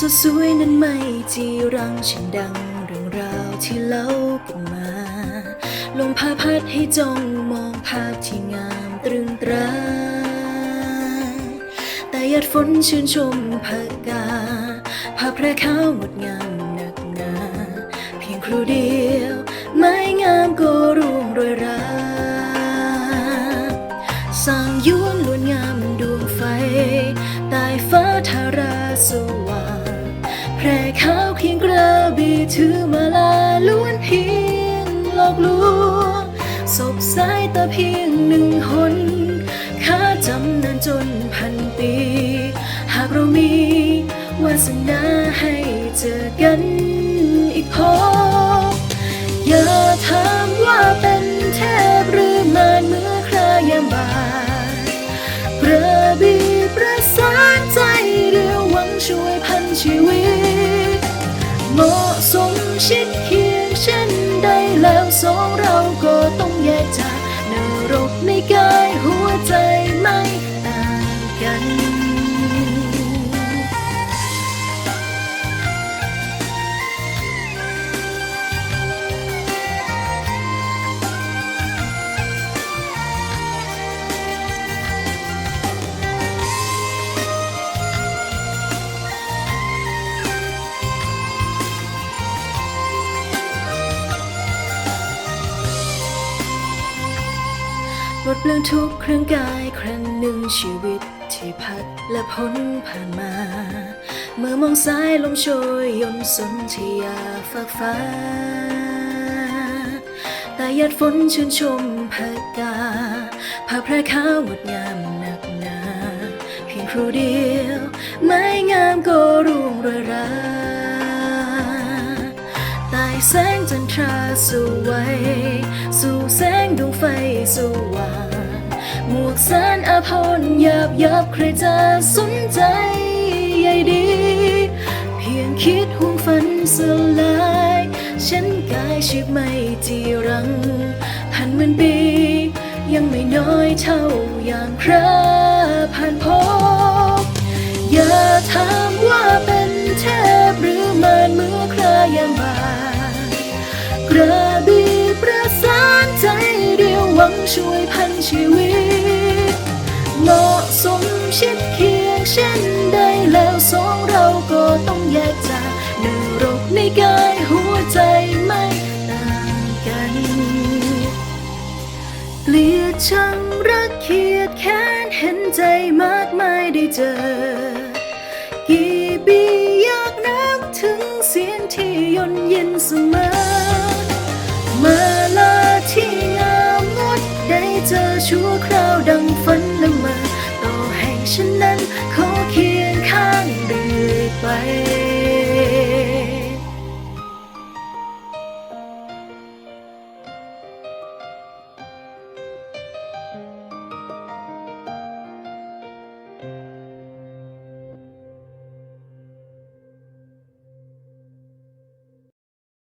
สดสวยนั้นไม่จีรังฉันดังเรื่องราวที่เล่ากันมาลมพาพัดให้จ้องมองภาพที่งามตรึงตรา แต่หยาดฝนชื่นชมภากาภาพแพร่ขาวงดงามหนักหนาเพียงครูเดียว ไม่งามก็ร่วงโรยราสร้างยวนลวนงามดวงไฟใต้ฟ้าทาราสว่าง แพร่ขาวเคียงกระบีถือมาลาล้วนเพียงหลอกลวงศพสายตาเพียงหนึ่งหนข้าจำนานจนพันปี หากเรามีวาสนาให้เจอกัน ชิดเคียงเช่นใดแล้วสองเราก็ต้องแยกจากนรกในกา หมดเปลืองทุกเครื่องกายครั้งหนึ่งชีวิตที่พัดและพ้นผ่านมา เมื่อมองซ้ายลมโชยยนสนธยาฝากฟ้าแต่หยาดฝนชื่นชมภากาผ้าแพร่ขาวงดงามหนักหนา เพียงครูเดียว ไม่งามก็ร่งรยรา แสงจันทราสวยสู่แสงดวงไฟสว่างหมวกสารอาพรหยาบยับใครจะสนใจใยดี เพียงคิดห่วงฝันสลายฉันกายชีพไม่จีรังพันมื่นปี ยังไม่น้อยเท่าอย่ามคราผ่านพบ กระบีประสานใจเดียวหวังช่วยพันชีวิต เหมาะสมชิดเคียงเช่นใดแล้วสองเราก็ต้องแยกจากนรกในกายหัวใจไม่ต่างกันเกลียดชังรักเคียดแค้นเห็นใจมากมายได้เจอ กี่ปีอยากนับถึงเสียงที่ยนเย็นเสมอ